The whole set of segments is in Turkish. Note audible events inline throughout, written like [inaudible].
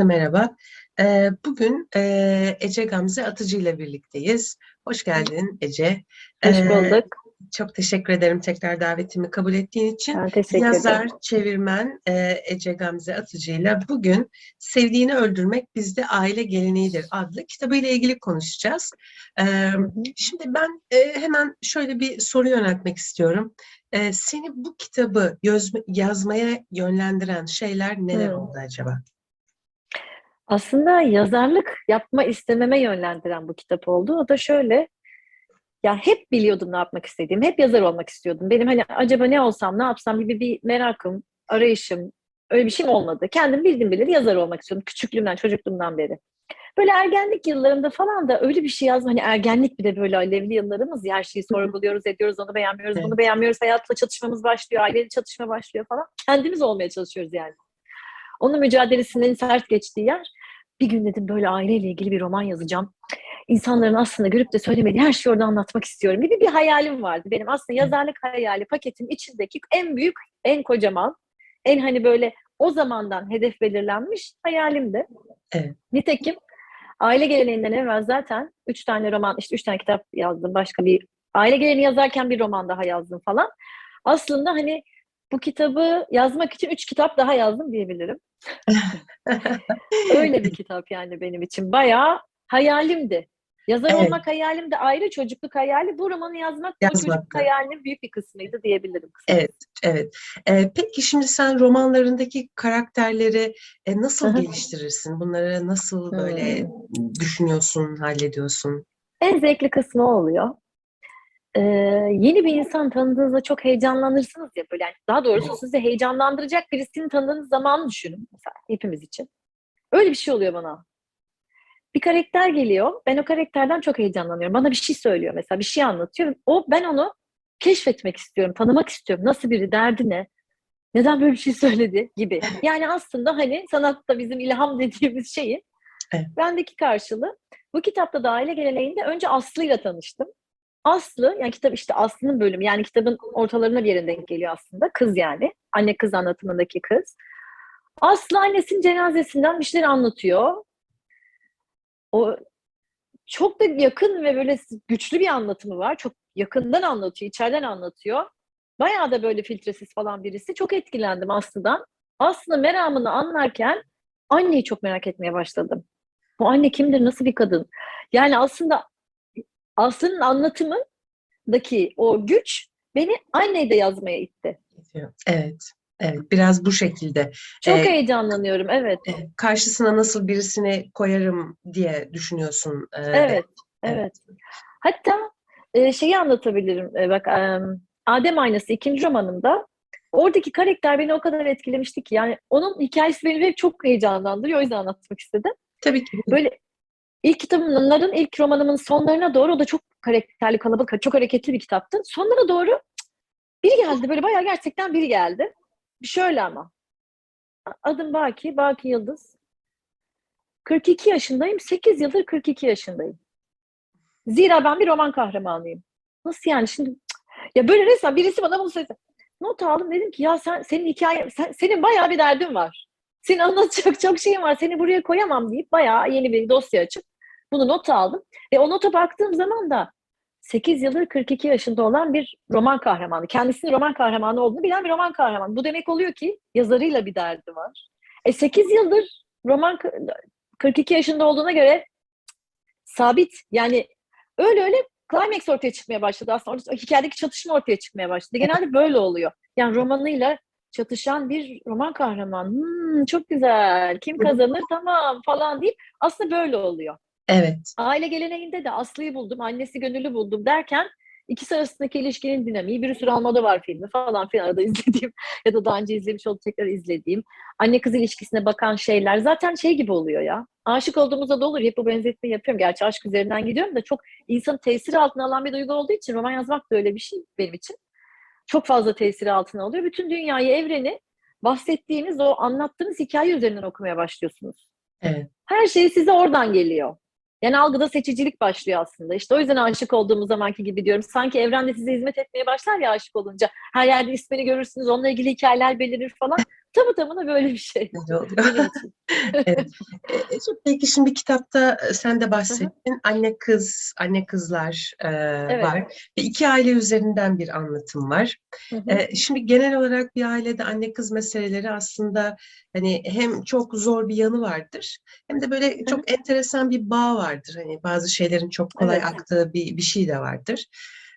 Herkese merhaba. Ee, bugün e, Ece Gamze Atıcı ile birlikteyiz. Hoş geldin Ece. Hoş Ee, bulduk. çok teşekkür ederim tekrar davetimi kabul ettiğin için. Ben teşekkür Yazar, ederim. çevirmen e, Ece Gamze Atıcı ile bugün Sevdiğini Öldürmek Bizde Aile Geleneğidir adlı kitabıyla ilgili konuşacağız. Ee, şimdi ben e, hemen şöyle bir soru yöneltmek istiyorum. Seni bu kitabı yazma- yazmaya yönlendiren şeyler neler Hı. oldu acaba? Aslında yazarlık yapma istememe yönlendiren bu kitap oldu. O da şöyle, ya hep biliyordum ne yapmak istediğimi, hep yazar olmak istiyordum. Benim hani acaba ne olsam, ne yapsam gibi bir merakım, arayışım, öyle bir şeyim olmadı. Kendim bildim bilir yazar olmak istiyordum küçüklüğümden, çocukluğumdan beri. Böyle ergenlik yıllarımda falan da öyle bir şey yazma. Hani ergenlik bir de böyle alevli yıllarımız ya her şeyi sorguluyoruz, ediyoruz, onu beğenmiyoruz, bunu Evet. beğenmiyoruz. Hayatla çatışmamız başlıyor, aileyle çatışma başlıyor falan. Kendimiz olmaya çalışıyoruz yani. Onun mücadelesinin sert geçtiği yer. Bir gün dedim böyle aileyle ilgili bir roman yazacağım. İnsanların aslında görüp de söylemediği her şeyi orada anlatmak istiyorum gibi bir hayalim vardı. Benim aslında yazarlık hayali paketin içindeki en büyük, en kocaman, en hani böyle o zamandan hedef belirlenmiş hayalimdi. Evet. Nitekim aile geleneğinden evvel zaten üç tane roman, işte üç tane kitap yazdım. Başka bir aile geleneği yazarken bir roman daha yazdım falan. Aslında hani bu kitabı yazmak için üç kitap daha yazdım diyebilirim. [laughs] Öyle bir kitap yani benim için. Bayağı hayalimdi. Yazar Evet. olmak hayalim de ayrı, çocukluk hayali. Bu romanı yazmak, Yazmak çocukluk da. hayalinin büyük bir kısmıydı diyebilirim. kısaca. Evet, evet. Ee, peki şimdi sen romanlarındaki karakterleri e, nasıl geliştirirsin? Bunları nasıl böyle Hmm. düşünüyorsun, hallediyorsun? En zevkli kısmı o oluyor. Ee, yeni bir insan tanıdığınızda çok heyecanlanırsınız ya böyle. Yani daha doğrusu sizi heyecanlandıracak birisini tanıdığınız zaman düşünün. Mesela hepimiz için. Öyle bir şey oluyor bana. Bir karakter geliyor. Ben o karakterden çok heyecanlanıyorum. Bana bir şey söylüyor mesela. Bir şey anlatıyor. O ben onu keşfetmek istiyorum. Tanımak istiyorum. Nasıl biri? Derdi ne? Neden böyle bir şey söyledi? Gibi. Yani aslında hani sanatta bizim ilham dediğimiz şeyin Evet. bendeki karşılığı. Bu kitapta da aile geleneğinde önce Aslı'yla tanıştım. Aslı, yani kitap işte Aslı'nın bölümü. Yani kitabın ortalarına bir yerine denk geliyor aslında. Kız yani. Anne kız anlatımındaki kız. Aslı annesinin cenazesinden bir şeyler anlatıyor. O çok da yakın ve böyle güçlü bir anlatımı var. Çok yakından anlatıyor, içeriden anlatıyor. Bayağı da böyle filtresiz falan birisi. Çok etkilendim Aslı'dan. Aslı meramını anlarken anneyi çok merak etmeye başladım. Bu anne kimdir, nasıl bir kadın? Yani aslında Aslı'nın anlatımındaki o güç beni anneyi de yazmaya itti. Evet, evet. Biraz bu şekilde. Çok Ee, heyecanlanıyorum, evet. e, karşısına nasıl birisini koyarım diye düşünüyorsun. e, Evet, belki. evet. Hatta e, şeyi anlatabilirim. E, bak, e, Adem Aynası ikinci romanımda oradaki karakter beni o kadar etkilemişti ki yani onun hikayesi beni hep çok heyecanlandırıyor. O yüzden anlatmak istedim. Tabii ki. Böyle ilk kitabımların, ilk romanımın sonlarına doğru o da çok karakterli, kalabalık, çok hareketli bir kitaptı. Sonlara doğru biri geldi. Böyle bayağı gerçekten biri geldi. Şöyle ama. Adım Baki, Baki Yıldız. 42 yaşındayım. 8 yıldır 42 yaşındayım. Zira ben bir roman kahramanıyım. Nasıl yani şimdi? Ya böyle resmen birisi bana bunu söyledi. Not aldım dedim ki ya sen senin hikaye sen, senin bayağı bir derdin var. Senin anlatacak çok şeyin var. Seni buraya koyamam deyip bayağı yeni bir dosya açıp bunu not aldım. Ve o nota baktığım zaman da 8 yıldır 42 yaşında olan bir roman kahramanı. Kendisinin roman kahramanı olduğunu bilen bir roman kahramanı. Bu demek oluyor ki yazarıyla bir derdi var. E 8 yıldır roman 42 yaşında olduğuna göre sabit. Yani öyle öyle climax ortaya çıkmaya başladı aslında. Orada hikayedeki çatışma ortaya çıkmaya başladı. Genelde böyle oluyor. Yani romanıyla çatışan bir roman kahraman. Hmm, çok güzel. Kim kazanır? [laughs] Tamam falan deyip aslında böyle oluyor. Evet. Aile geleneğinde de Aslı'yı buldum, annesi Gönül'ü buldum derken ikisi arasındaki ilişkinin dinamiği bir sürü almada var filmi falan filan arada [laughs] izlediğim ya da daha önce izlemiş olup tekrar izlediğim anne kız ilişkisine bakan şeyler zaten şey gibi oluyor ya. Aşık olduğumuzda da olur. Hep bu benzetmeyi yapıyorum. Gerçi aşk üzerinden gidiyorum da çok insanın tesiri altına alan bir duygu olduğu için roman yazmak da öyle bir şey benim için. Çok fazla tesiri altına alıyor. Bütün dünyayı, evreni bahsettiğimiz o anlattığınız hikaye üzerinden okumaya başlıyorsunuz. Evet. Her şey size oradan geliyor. Yani algıda seçicilik başlıyor aslında. İşte o yüzden aşık olduğumuz zamanki gibi diyorum. Sanki evrende size hizmet etmeye başlar ya aşık olunca. Her yerde ismini görürsünüz, onunla ilgili hikayeler belirir falan. Tamı tamına böyle bir şey. Öyle oluyor. [laughs] Evet. E, Ece, Peki şimdi kitapta e, sen de bahsettin. Anne kız, anne kızlar e, var. Ve iki aile üzerinden bir anlatım var. E, Şimdi genel olarak bir ailede anne kız meseleleri aslında hani hem çok zor bir yanı vardır hem de böyle çok enteresan bir bağ vardır. Hani bazı şeylerin çok kolay Evet. aktığı bir, bir şey de vardır.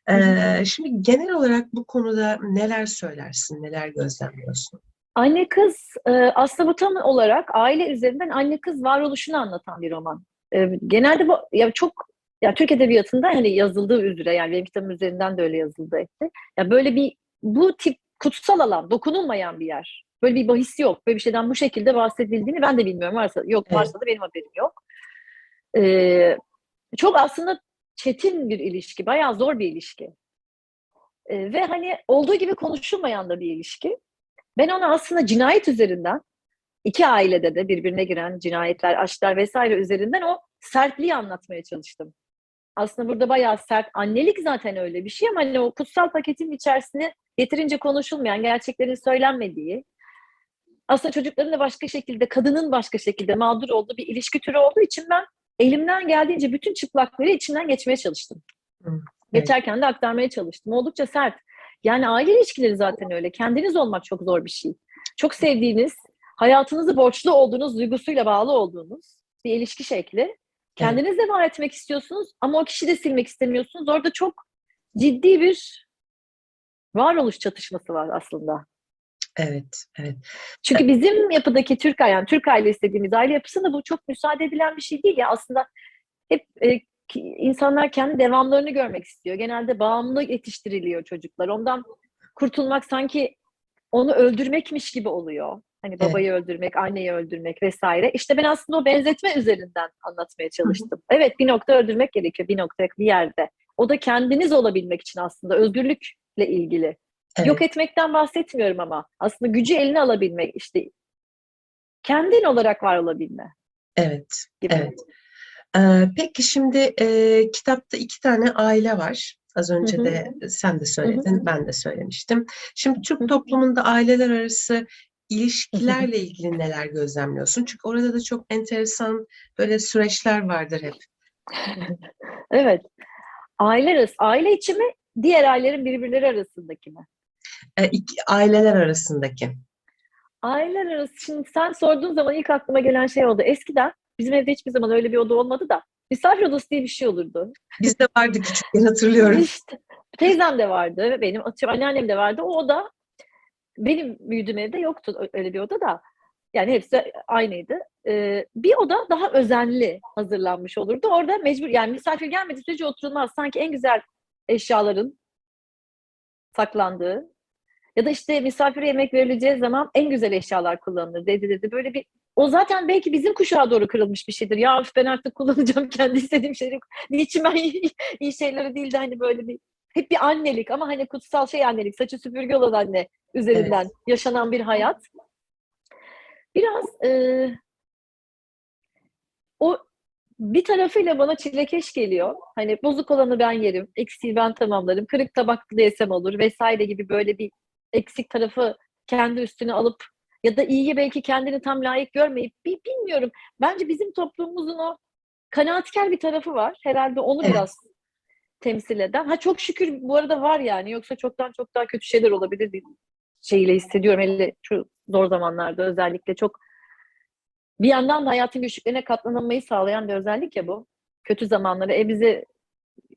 Hı hı. E, Şimdi genel olarak bu konuda neler söylersin, neler gözlemliyorsun? Anne kız e, aslında bu tam olarak aile üzerinden anne kız varoluşunu anlatan bir roman. E, genelde bu ya çok ya Türk edebiyatında hani yazıldığı üzere yani benim kitabım üzerinden de öyle yazıldı etti. Ya böyle bir bu tip kutsal alan, dokunulmayan bir yer. Böyle bir bahis yok. Böyle bir şeyden bu şekilde bahsedildiğini ben de bilmiyorum. Varsa yok Evet. varsa da benim haberim yok. E, çok aslında çetin bir ilişki, bayağı zor bir ilişki. E, ve hani olduğu gibi konuşulmayan da bir ilişki. Ben onu aslında cinayet üzerinden, iki ailede de birbirine giren cinayetler, aşklar vesaire üzerinden o sertliği anlatmaya çalıştım. Aslında burada bayağı sert, annelik zaten öyle bir şey ama hani o kutsal paketin içerisine yeterince konuşulmayan, gerçeklerin söylenmediği, aslında çocukların da başka şekilde, kadının başka şekilde mağdur olduğu bir ilişki türü olduğu için ben elimden geldiğince bütün çıplakları içinden geçmeye çalıştım. Evet. Geçerken de aktarmaya çalıştım. Oldukça sert. Yani aile ilişkileri zaten öyle. Kendiniz olmak çok zor bir şey. Çok sevdiğiniz, hayatınızı borçlu olduğunuz, duygusuyla bağlı olduğunuz bir ilişki şekli. Kendiniz de var etmek istiyorsunuz ama o kişiyi de silmek istemiyorsunuz. Orada çok ciddi bir varoluş çatışması var aslında. Evet, evet. Çünkü bizim yapıdaki Türk yani Türk aile istediğimiz aile yapısında bu çok müsaade edilen bir şey değil ya aslında hep e, insanlar kendi devamlarını görmek istiyor. Genelde bağımlı yetiştiriliyor çocuklar. Ondan kurtulmak sanki onu öldürmekmiş gibi oluyor. Hani babayı öldürmek, anneyi öldürmek vesaire. İşte ben aslında o benzetme üzerinden anlatmaya çalıştım. Evet bir nokta öldürmek gerekiyor bir nokta bir yerde. O da kendiniz olabilmek için aslında özgürlükle ilgili. Evet. Yok etmekten bahsetmiyorum ama aslında gücü eline alabilmek işte kendin olarak var olabilme Evet, gibi. evet. Ee, peki şimdi e, kitapta iki tane aile var. Az önce Hı hı. de sen de söyledin, ben de söylemiştim. Şimdi Türk toplumunda aileler arası ilişkilerle ilgili neler gözlemliyorsun? Çünkü orada da çok enteresan böyle süreçler vardır hep. [laughs] Evet. Aile arası, aile içi mi, diğer ailelerin birbirleri arasındaki mi? Ee, iki- aileler arasındaki. Aileler arası, şimdi sen sorduğun zaman ilk aklıma gelen şey oldu. Eskiden bizim evde hiçbir zaman öyle bir oda olmadı da misafir odası diye bir şey olurdu. Bizde vardı küçükken hatırlıyorum. İşte teyzem de vardı, benim atıyorum anneannem de vardı. O oda benim büyüdüğüm evde yoktu öyle bir oda da. Yani hepsi aynıydı. Ee, bir oda daha özenli hazırlanmış olurdu. Orada mecbur yani misafir gelmediği sürece oturulmaz. Sanki en güzel eşyaların saklandığı ya da işte misafire yemek verileceği zaman en güzel eşyalar kullanılır dedi dedi. Böyle bir o zaten belki bizim kuşağa doğru kırılmış bir şeydir. Ya ben artık kullanacağım [laughs] kendi istediğim şeyleri. Niçin ben [laughs] iyi, iyi şeyleri değil de hani böyle bir hep bir annelik ama hani kutsal şey annelik, saçı süpürge olan anne üzerinden yaşanan bir hayat. Biraz e, o bir tarafıyla bana çilekeş geliyor. Hani bozuk olanı ben yerim, eksiği ben tamamlarım, kırık tabaklı yesem olur vesaire gibi böyle bir eksik tarafı kendi üstüne alıp ya da iyiyi belki kendini tam layık görmeyip bi- bilmiyorum. Bence bizim toplumumuzun o kanaatkar bir tarafı var. Herhalde onu Evet. biraz temsil eden. Ha çok şükür bu arada var yani. Yoksa çoktan çok daha kötü şeyler olabilir diye şeyle hissediyorum. Hele şu zor zamanlarda özellikle çok bir yandan da hayatın güçlüklerine katlanmayı sağlayan bir özellik ya bu. Kötü zamanları. E bizi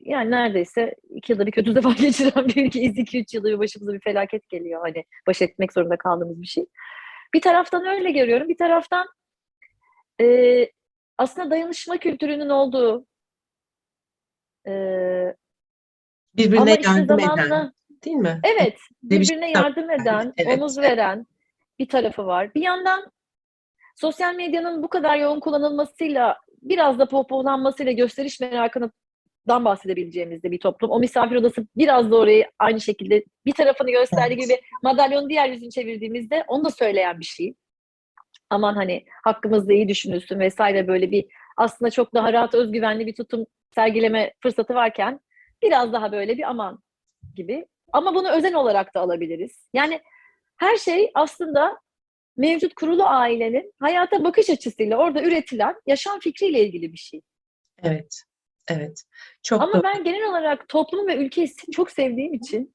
yani neredeyse iki yılda bir kötü [laughs] zaman geçiren bir ülkeyiz. iki üç yılda bir başımıza bir felaket geliyor. Hani baş etmek zorunda kaldığımız bir şey. Bir taraftan öyle görüyorum. Bir taraftan e, aslında dayanışma kültürünün olduğu e, Birbirine ama işte yardım eden, zamanla değil mi? evet bir birbirine şey yardım eden, Evet. omuz veren bir tarafı var. Bir yandan sosyal medyanın bu kadar yoğun kullanılmasıyla biraz da pohpohlanmasıyla gösteriş merakından bahsedebileceğimiz de bir toplum. O misafir odası biraz da orayı aynı şekilde bir tarafını gösterdiği Evet. gibi madalyonun diğer yüzünü çevirdiğimizde onu da söyleyen bir şey. Aman hani hakkımızda iyi düşünülsün vesaire böyle bir aslında çok daha rahat özgüvenli bir tutum sergileme fırsatı varken biraz daha böyle bir aman gibi. Ama bunu özen olarak da alabiliriz. Yani her şey aslında mevcut kurulu ailenin hayata bakış açısıyla orada üretilen yaşam fikriyle ilgili bir şey. Evet. Evet. Çok Ama doğru. ben genel olarak toplumu ve ülkeyi çok sevdiğim için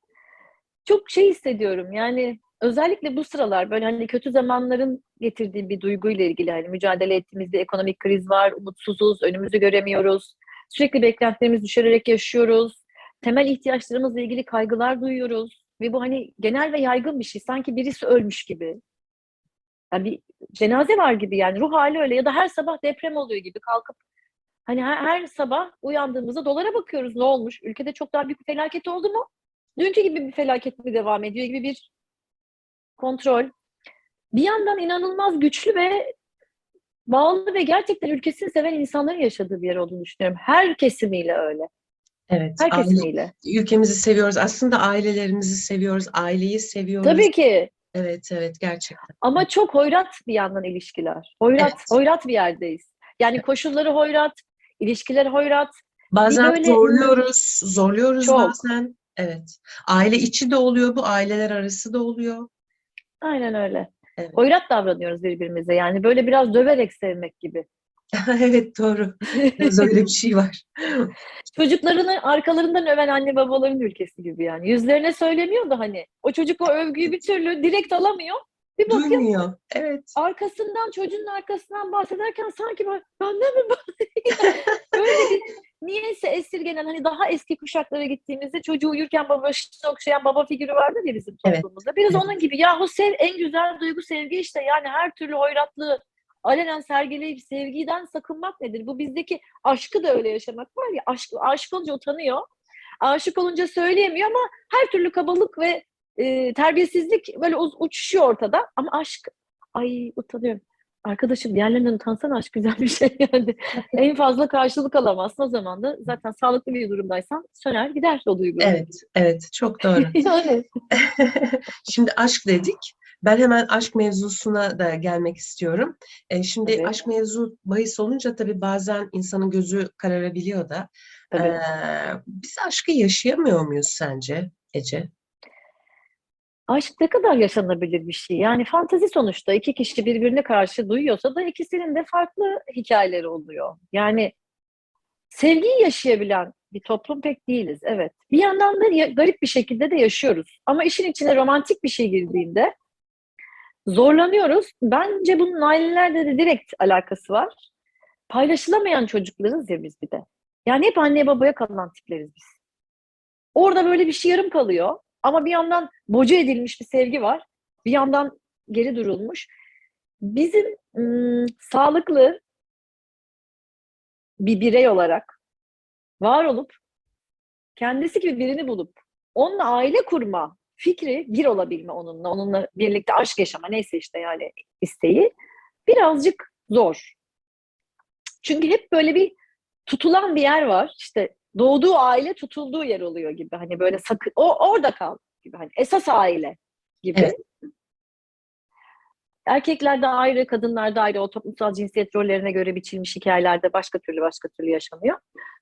çok şey hissediyorum. Yani özellikle bu sıralar böyle hani kötü zamanların getirdiği bir duyguyla ilgili hani mücadele ettiğimiz bir ekonomik kriz var, umutsuzuz, önümüzü göremiyoruz. Sürekli beklentilerimiz düşürerek yaşıyoruz. Temel ihtiyaçlarımızla ilgili kaygılar duyuyoruz. Ve bu hani genel ve yaygın bir şey. Sanki birisi ölmüş gibi. Yani bir cenaze var gibi yani ruh hali öyle ya da her sabah deprem oluyor gibi kalkıp hani her, her sabah uyandığımızda dolara bakıyoruz ne olmuş? Ülkede çok daha büyük bir felaket oldu mu? Dünkü gibi bir felaket mi devam ediyor gibi bir kontrol. Bir yandan inanılmaz güçlü ve bağlı ve gerçekten ülkesini seven insanların yaşadığı bir yer olduğunu düşünüyorum. Her kesimiyle öyle. Evet. Her Aile- kesimiyle. ülkemizi seviyoruz. Aslında ailelerimizi seviyoruz. Aileyi seviyoruz. Tabii ki. Evet, evet gerçekten. Ama çok hoyrat bir yandan ilişkiler. Hoyrat, Evet. hoyrat bir yerdeyiz. Yani koşulları hoyrat, ilişkiler hoyrat. Bazen böyle- zorluyoruz, zorluyoruz Çok. bazen. Evet. Aile içi de oluyor bu, aileler arası da oluyor. Aynen öyle. Evet. Hoyrat davranıyoruz birbirimize. Yani böyle biraz döverek sevmek gibi. [laughs] Evet doğru. Biraz öyle bir şey var. [laughs] Çocuklarını arkalarından öven anne babaların ülkesi gibi yani. Yüzlerine söylemiyor da hani. O çocuk o övgüyü bir türlü direkt alamıyor. Bir bakıyor Duymuyor. Evet. arkasından çocuğun arkasından bahsederken sanki böyle benden mi bahsediyor? Böyle bir niyeyse esirgenen hani daha eski kuşaklara gittiğimizde çocuğu uyurken babasını okşayan baba figürü vardır ya bizim Evet. toplumumuzda. Biraz Evet. onun gibi yahu sev en güzel duygu sevgi işte yani her türlü hoyratlığı alenen sergileyip sevgiden sakınmak nedir? Bu bizdeki aşkı da öyle yaşamak var ya aşk, aşık olunca utanıyor. Aşık olunca söyleyemiyor ama her türlü kabalık ve e, terbiyesizlik böyle uz- uçuşuyor ortada. Ama aşk, ay utanıyorum. Arkadaşım diğerlerinden utansan aşk güzel bir şey yani. [laughs] en fazla karşılık alamazsın o zaman da zaten sağlıklı bir durumdaysan söner gider o duygu. Evet, evet. Çok doğru. [laughs] yani. [laughs] Şimdi aşk dedik. Ben hemen aşk mevzusuna da gelmek istiyorum. E, şimdi Tabii. aşk mevzu bahis olunca tabii bazen insanın gözü kararabiliyor da. Tabii. Ee, biz aşkı yaşayamıyor muyuz sence Ece? Aşk ne kadar yaşanabilir bir şey. Yani fantezi sonuçta iki kişi birbirine karşı duyuyorsa da ikisinin de farklı hikayeleri oluyor. Yani sevgiyi yaşayabilen bir toplum pek değiliz. Evet. Bir yandan da garip bir şekilde de yaşıyoruz. Ama işin içine romantik bir şey girdiğinde zorlanıyoruz. Bence bunun ailelerle de direkt alakası var. Paylaşılamayan çocuklarız ya biz bir de. Yani hep anne babaya kalan tipleriz biz. Orada böyle bir şey yarım kalıyor. Ama bir yandan boca edilmiş bir sevgi var. Bir yandan geri durulmuş. Bizim ım, sağlıklı bir birey olarak var olup kendisi gibi birini bulup onunla aile kurma fikri bir olabilme onunla, onunla birlikte aşk yaşama neyse işte yani isteği birazcık zor. Çünkü hep böyle bir tutulan bir yer var. İşte doğduğu aile tutulduğu yer oluyor gibi. Hani böyle sakın o orada kal gibi. Hani esas aile gibi. Evet. Erkeklerde ayrı, kadınlarda ayrı o toplumsal cinsiyet rollerine göre biçilmiş hikayelerde başka türlü başka türlü yaşanıyor.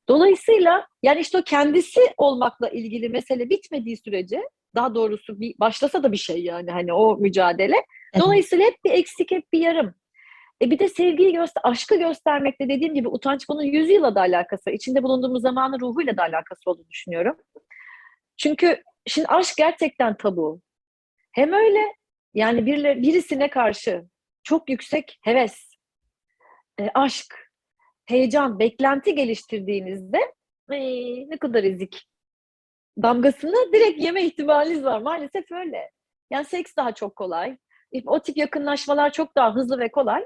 Dolayısıyla yani işte o kendisi olmakla ilgili mesele bitmediği sürece daha doğrusu bir başlasa da bir şey yani hani o mücadele. Dolayısıyla hep bir eksik, hep bir yarım. E bir de sevgiyi göster, aşkı göstermekte dediğim gibi utanç bunun yüzyıla da alakası, içinde bulunduğumuz zamanın ruhuyla da alakası olduğunu düşünüyorum. Çünkü şimdi aşk gerçekten tabu. Hem öyle yani birileri, birisine karşı çok yüksek heves, e, aşk, heyecan, beklenti geliştirdiğinizde e, ne kadar ezik damgasını direkt yeme ihtimaliniz var. Maalesef öyle. Yani seks daha çok kolay. O tip yakınlaşmalar çok daha hızlı ve kolay.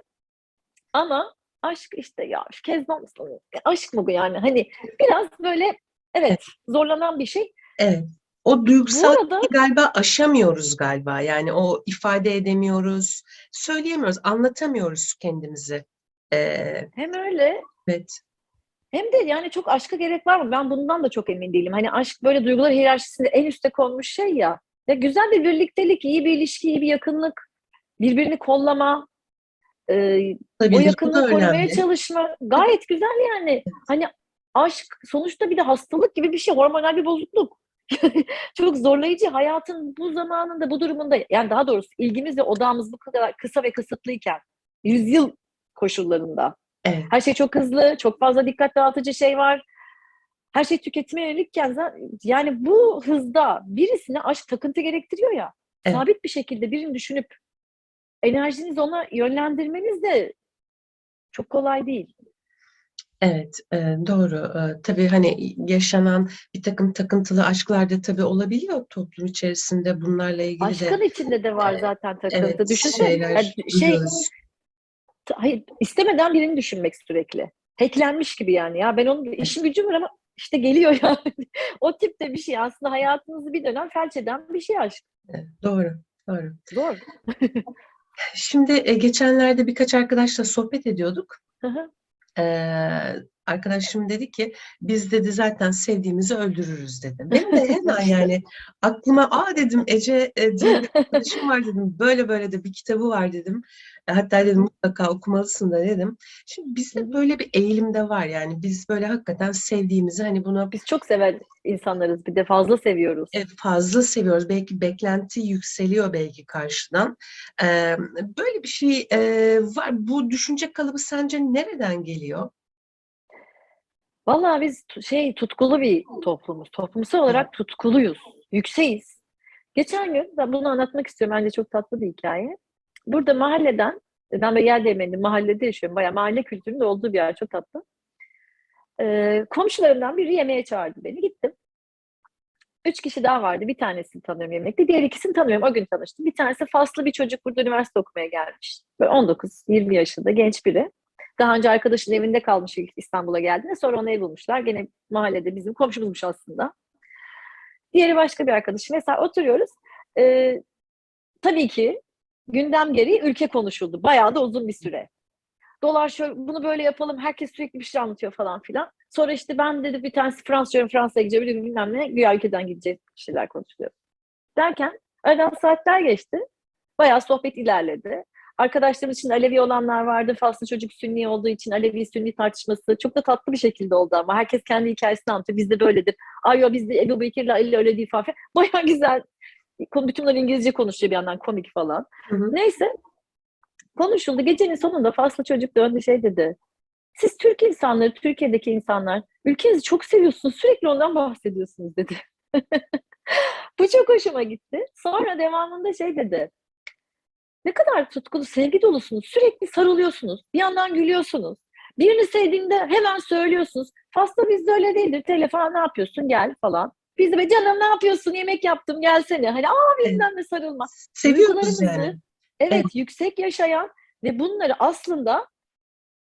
Ama aşk işte ya şu Kezban mısın? Aşk mı bu yani? Hani biraz böyle evet zorlanan bir şey. Evet. O duygusal arada galiba aşamıyoruz galiba. Yani o ifade edemiyoruz, söyleyemiyoruz, anlatamıyoruz kendimizi. Ee, hem öyle evet. hem de yani çok aşka gerek var mı? Ben bundan da çok emin değilim. Hani aşk böyle duygular hiyerarşisinde en üste konmuş şey ya. Ya güzel bir birliktelik, iyi bir ilişki, iyi bir yakınlık, birbirini kollama, e, Tabii o yakınlığı korumaya çalışma gayet güzel yani. Hani aşk sonuçta bir de hastalık gibi bir şey, hormonal bir bozukluk. [laughs] çok zorlayıcı. Hayatın bu zamanında, bu durumunda yani daha doğrusu ilgimiz ve odağımız bu kadar kısa ve kısıtlıyken yüzyıl koşullarında Evet. her şey çok hızlı, çok fazla dikkat dağıtıcı şey var. Her şey tüketime yönelikken yani bu hızda birisine aşk takıntı gerektiriyor ya. Evet. Sabit bir şekilde birini düşünüp enerjinizi ona yönlendirmeniz de çok kolay değil. Evet, e, doğru. E, tabii hani yaşanan bir takım takıntılı aşklar da tabii olabiliyor toplum içerisinde bunlarla ilgili de Aşkın içinde de var zaten takıntı. evet Düşünsene. şeyler yani şey, duyuyoruz. hayır, istemeden birini düşünmek sürekli. Hacklenmiş gibi yani. Ya ben onun işim gücüm var ama işte geliyor [laughs] yani. o tipte bir şey aslında hayatınızı bir dönem felç eden bir şey aşk. Evet, Doğru, doğru. Zor. [laughs] Şimdi e, geçenlerde birkaç arkadaşla sohbet ediyorduk. Hı hı. Ee, arkadaşım dedi ki biz dedi zaten sevdiğimizi öldürürüz dedi. Benim de hemen [laughs] yani aklıma aa dedim Ece e, diye bir arkadaşım var dedim. Böyle böyle de bir kitabı var dedim. Hatta dedim mutlaka okumalısın da dedim. Şimdi bizde böyle bir eğilim de var yani biz böyle hakikaten sevdiğimizi hani buna Biz çok seven insanlarız. Bir de fazla seviyoruz. e, fazla seviyoruz. Belki beklenti yükseliyor belki karşıdan. Ee, böyle bir şey e, var. Bu düşünce kalıbı sence nereden geliyor? Vallahi biz şey tutkulu bir toplumuz. Toplumsal olarak tutkuluyuz. Yükseğiz. Geçen gün ben bunu anlatmak istiyorum. Bence çok tatlı bir hikaye. Burada mahalleden ben böyle yer değirmeninde mahallede yaşıyorum. Bayağı mahalle kültüründe olduğu bir yer. Çok tatlı. Ee, komşularımdan biri yemeğe çağırdı beni. Gittim. Üç kişi daha vardı. Bir tanesini tanıyorum yemekte. Diğer ikisini tanıyorum. O gün tanıştım. Bir tanesi faslı bir çocuk burada üniversite okumaya gelmiş. Böyle 19-20 yaşında genç biri. Daha önce arkadaşının evinde kalmış ilk İstanbul'a geldiğinde. Sonra ona ev bulmuşlar. Gene mahallede bizim komşumuzmuş aslında. Diğeri başka bir arkadaşı. Mesela oturuyoruz. Ee, tabii ki gündem gereği ülke konuşuldu. Bayağı da uzun bir süre. Dolar şöyle, bunu böyle yapalım. Herkes sürekli bir şey anlatıyor falan filan. Sonra işte ben dedi bir tanesi Fransızca, Fransa'ya gideceğim, biri bilmem ne. Güya ülkeden gidecek bir şeyler konuşuluyor. Derken aradan saatler geçti. Bayağı sohbet ilerledi. Arkadaşlarım için Alevi olanlar vardı. Faslı çocuk Sünni olduğu için Alevi Sünni tartışması çok da tatlı bir şekilde oldu ama herkes kendi hikayesini anlatıyor. Bizde böyledir. Ay yo bizde Ebu Bekir'le Ali öyle değil falan. [laughs] Bayağı güzel. Bütün bunlar İngilizce konuşuyor bir yandan komik falan. Hı hı. Neyse konuşuldu. Gecenin sonunda Faslı çocuk döndü şey dedi. Siz Türk insanları, Türkiye'deki insanlar ülkenizi çok seviyorsunuz. Sürekli ondan bahsediyorsunuz dedi. [laughs] Bu çok hoşuma gitti. Sonra devamında şey dedi. Ne kadar tutkulu, sevgi dolusunuz. Sürekli sarılıyorsunuz. Bir yandan gülüyorsunuz. Birini sevdiğinde hemen söylüyorsunuz. Fasla bizde öyle değildir. Telefon ne yapıyorsun gel falan. Biz de canım ne yapıyorsun yemek yaptım gelsene. Hani aa bizden de sarılma. Seviyoruz yani. Evet, Evet. yüksek yaşayan ve bunları aslında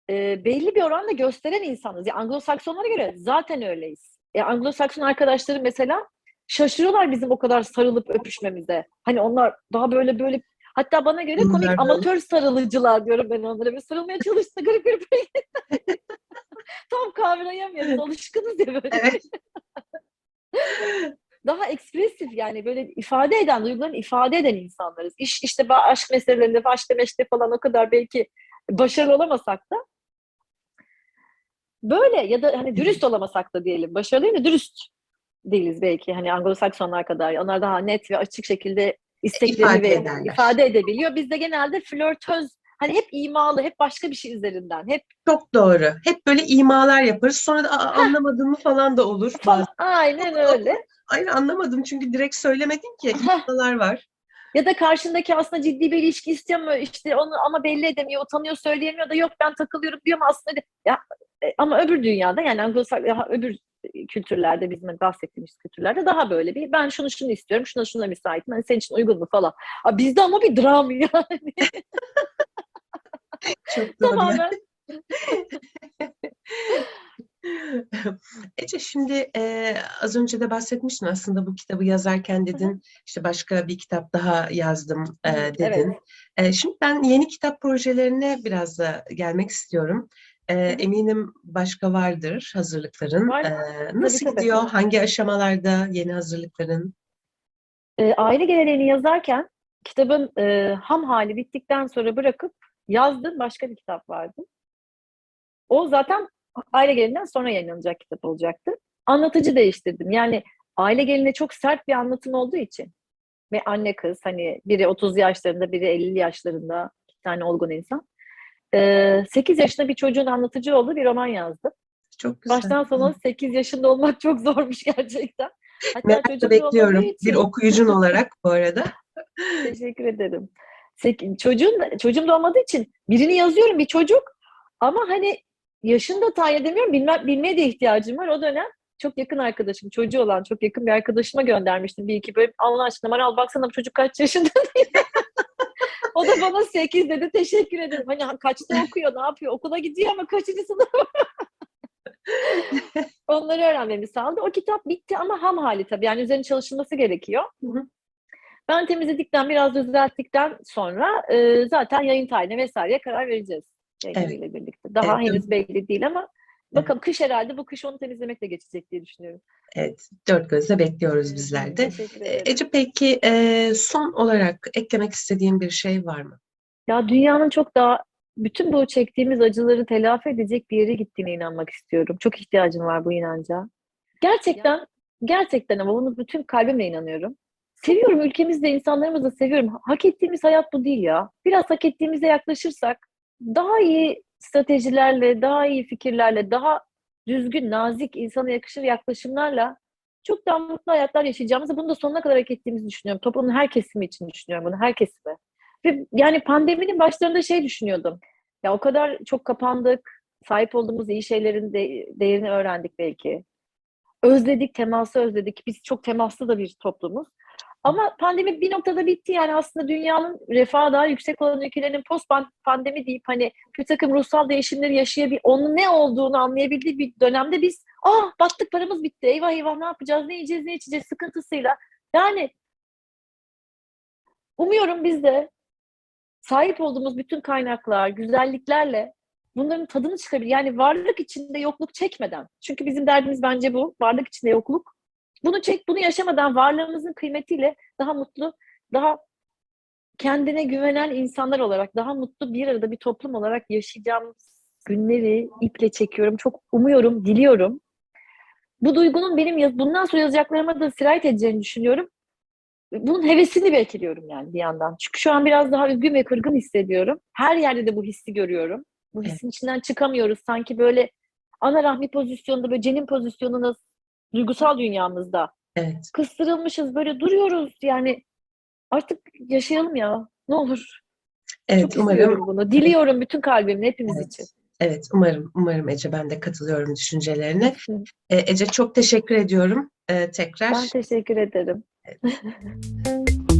e, belli bir oranda gösteren insanız. Yani Anglo-Saksonlara göre zaten öyleyiz. E, Anglo-Sakson arkadaşlarım mesela şaşırıyorlar bizim o kadar sarılıp öpüşmemize. Hani onlar daha böyle böyle hatta bana göre komik Bunlardan- amatör sarılıcılar diyorum ben onlara. Bir sarılmaya çalıştı garip garip. [laughs] Tam kavrayamıyoruz. Alışkınız ya böyle. Evet. Daha ekspresif yani böyle ifade eden, duygularını ifade eden insanlarız. İş, işte aşk meselelerinde, aşk meşte falan o kadar belki başarılı olamasak da böyle ya da hani dürüst olamasak da diyelim. Başarılıyım da dürüst değiliz belki. Hani Anglo-Saksonlar kadar. Onlar daha net ve açık şekilde isteklerini İfade ve ederler. ifade edebiliyor. Bizde genelde flörtöz, hani hep imalı, hep başka bir şey üzerinden. Hep Çok doğru. Hep böyle imalar yaparız. Sonra da "Aa, anlamadığımı falan da olur. falan. Aynen öyle. Hayır anlamadım çünkü direkt söylemedin ki. İmalar var. Ya da karşındaki aslında ciddi bir ilişki istemiyor işte onu ama belli edemiyor, utanıyor, söyleyemiyor da yok ben takılıyorum diyor ama aslında ya e, ama öbür dünyada yani Anglo öbür kültürlerde bizim bahsettiğimiz kültürlerde daha böyle bir ben şunu şunu istiyorum, şuna şuna müsaitim. Hani senin için uygun mu falan. Aa, bizde ama bir dram [laughs] yani. Çok doğru. Tamamen Ece şimdi e, az önce de bahsetmiştin aslında bu kitabı yazarken dedin işte başka bir kitap daha yazdım e, Evet. dedin. E, şimdi ben yeni kitap projelerine biraz da gelmek istiyorum. E, eminim başka vardır hazırlıkların. Var. E, nasıl tabii. gidiyor? Hangi aşamalarda yeni hazırlıkların? e, aile geleneğini yazarken kitabın e, ham hali bittikten sonra bırakıp yazdığım başka bir kitap vardı. O zaten aile geleneğinden sonra yayınlanacak kitap olacaktı. Anlatıcı değiştirdim. Yani aile geline çok sert bir anlatım olduğu için ve anne kız hani biri 30 yaşlarında biri 50 yaşlarında iki tane olgun insan. Ee, 8 yaşında bir çocuğun anlatıcı olduğu bir roman yazdım. Çok güzel. Baştan sona 8 yaşında olmak çok zormuş [laughs] gerçekten. Hatta Merakla çocuk bekliyorum. için- Bir okuyucun olarak bu arada. [laughs] Teşekkür ederim. Çocuğun, çocuğum da olmadığı için birini yazıyorum bir çocuk ama hani yaşını da tayin edemiyorum. Bilme, bilmeye de ihtiyacım var. O dönem çok yakın arkadaşım, çocuğu olan çok yakın bir arkadaşıma göndermiştim bir iki bölüm. Allah aşkına Maral baksana bu çocuk kaç yaşında [laughs] diye. o da bana 8 dedi. Teşekkür ederim. Hani ha- kaçta okuyor, ne yapıyor? Okula gidiyor ama kaçıncı sınıf? [laughs] Onları öğrenmemi sağladı. O kitap bitti ama ham hali tabii. Yani üzerine çalışılması gerekiyor. Hı hı. Ben temizledikten, biraz düzelttikten sonra e, zaten yayın tarihine vesaireye karar vereceğiz. Yayınlarıyla birlikte. Daha Evet. henüz belli değil ama bakalım kış herhalde bu kış onu temizlemekle geçecek diye düşünüyorum. Evet, dört gözle bekliyoruz bizler de. E. Ece peki e, son olarak eklemek istediğin bir şey var mı? Ya dünyanın çok daha bütün bu çektiğimiz acıları telafi edecek bir yere gittiğine inanmak istiyorum. Çok ihtiyacım var bu inanca. Gerçekten, gerçekten ama bunu bütün kalbimle inanıyorum. Seviyorum ülkemizde, insanlarımızı da seviyorum. Hak ettiğimiz hayat bu değil ya. Biraz hak ettiğimize yaklaşırsak daha iyi stratejilerle, daha iyi fikirlerle, daha düzgün, nazik, insana yakışır yaklaşımlarla çok daha mutlu hayatlar yaşayacağımızı, bunu da sonuna kadar hak ettiğimizi düşünüyorum. Toplumun her kesimi için düşünüyorum bunu, her kesimi. Ve yani pandeminin başlarında şey düşünüyordum. Ya o kadar çok kapandık, sahip olduğumuz iyi şeylerin de- değerini öğrendik belki. Özledik, teması özledik. Biz çok temaslı da bir toplumuz. Ama pandemi bir noktada bitti. Yani aslında dünyanın refahı daha yüksek olan ülkelerinin post pandemi deyip hani bir takım ruhsal değişimleri yaşayabil, onun ne olduğunu anlayabildiği bir dönemde biz ah battık paramız bitti. Eyvah eyvah ne yapacağız, ne yiyeceğiz, ne içeceğiz sıkıntısıyla. Yani umuyorum biz de sahip olduğumuz bütün kaynaklar, güzelliklerle bunların tadını çıkabilir. Yani varlık içinde yokluk çekmeden. Çünkü bizim derdimiz bence bu. Varlık içinde yokluk. Bunu çek, bunu yaşamadan varlığımızın kıymetiyle daha mutlu, daha kendine güvenen insanlar olarak, daha mutlu bir arada bir toplum olarak yaşayacağımız günleri iple çekiyorum. Çok umuyorum, diliyorum. Bu duygunun benim yaz- bundan sonra yazacaklarıma da sirayet edeceğini düşünüyorum. Bunun hevesini bekliyorum yani bir yandan. Çünkü şu an biraz daha üzgün ve kırgın hissediyorum. Her yerde de bu hissi görüyorum. Bu hissin içinden çıkamıyoruz. Sanki böyle ana rahmi pozisyonunda, böyle cenin pozisyonunda duygusal dünyamızda Evet, kıstırılmışız böyle duruyoruz yani artık yaşayalım ya ne olur. evet Çok umarım. bunu. Diliyorum bütün kalbimle hepimiz Evet, için. evet umarım, umarım Ece ben de katılıyorum düşüncelerine. Hı. E, Ece çok teşekkür ediyorum e, tekrar. Ben teşekkür ederim. [laughs]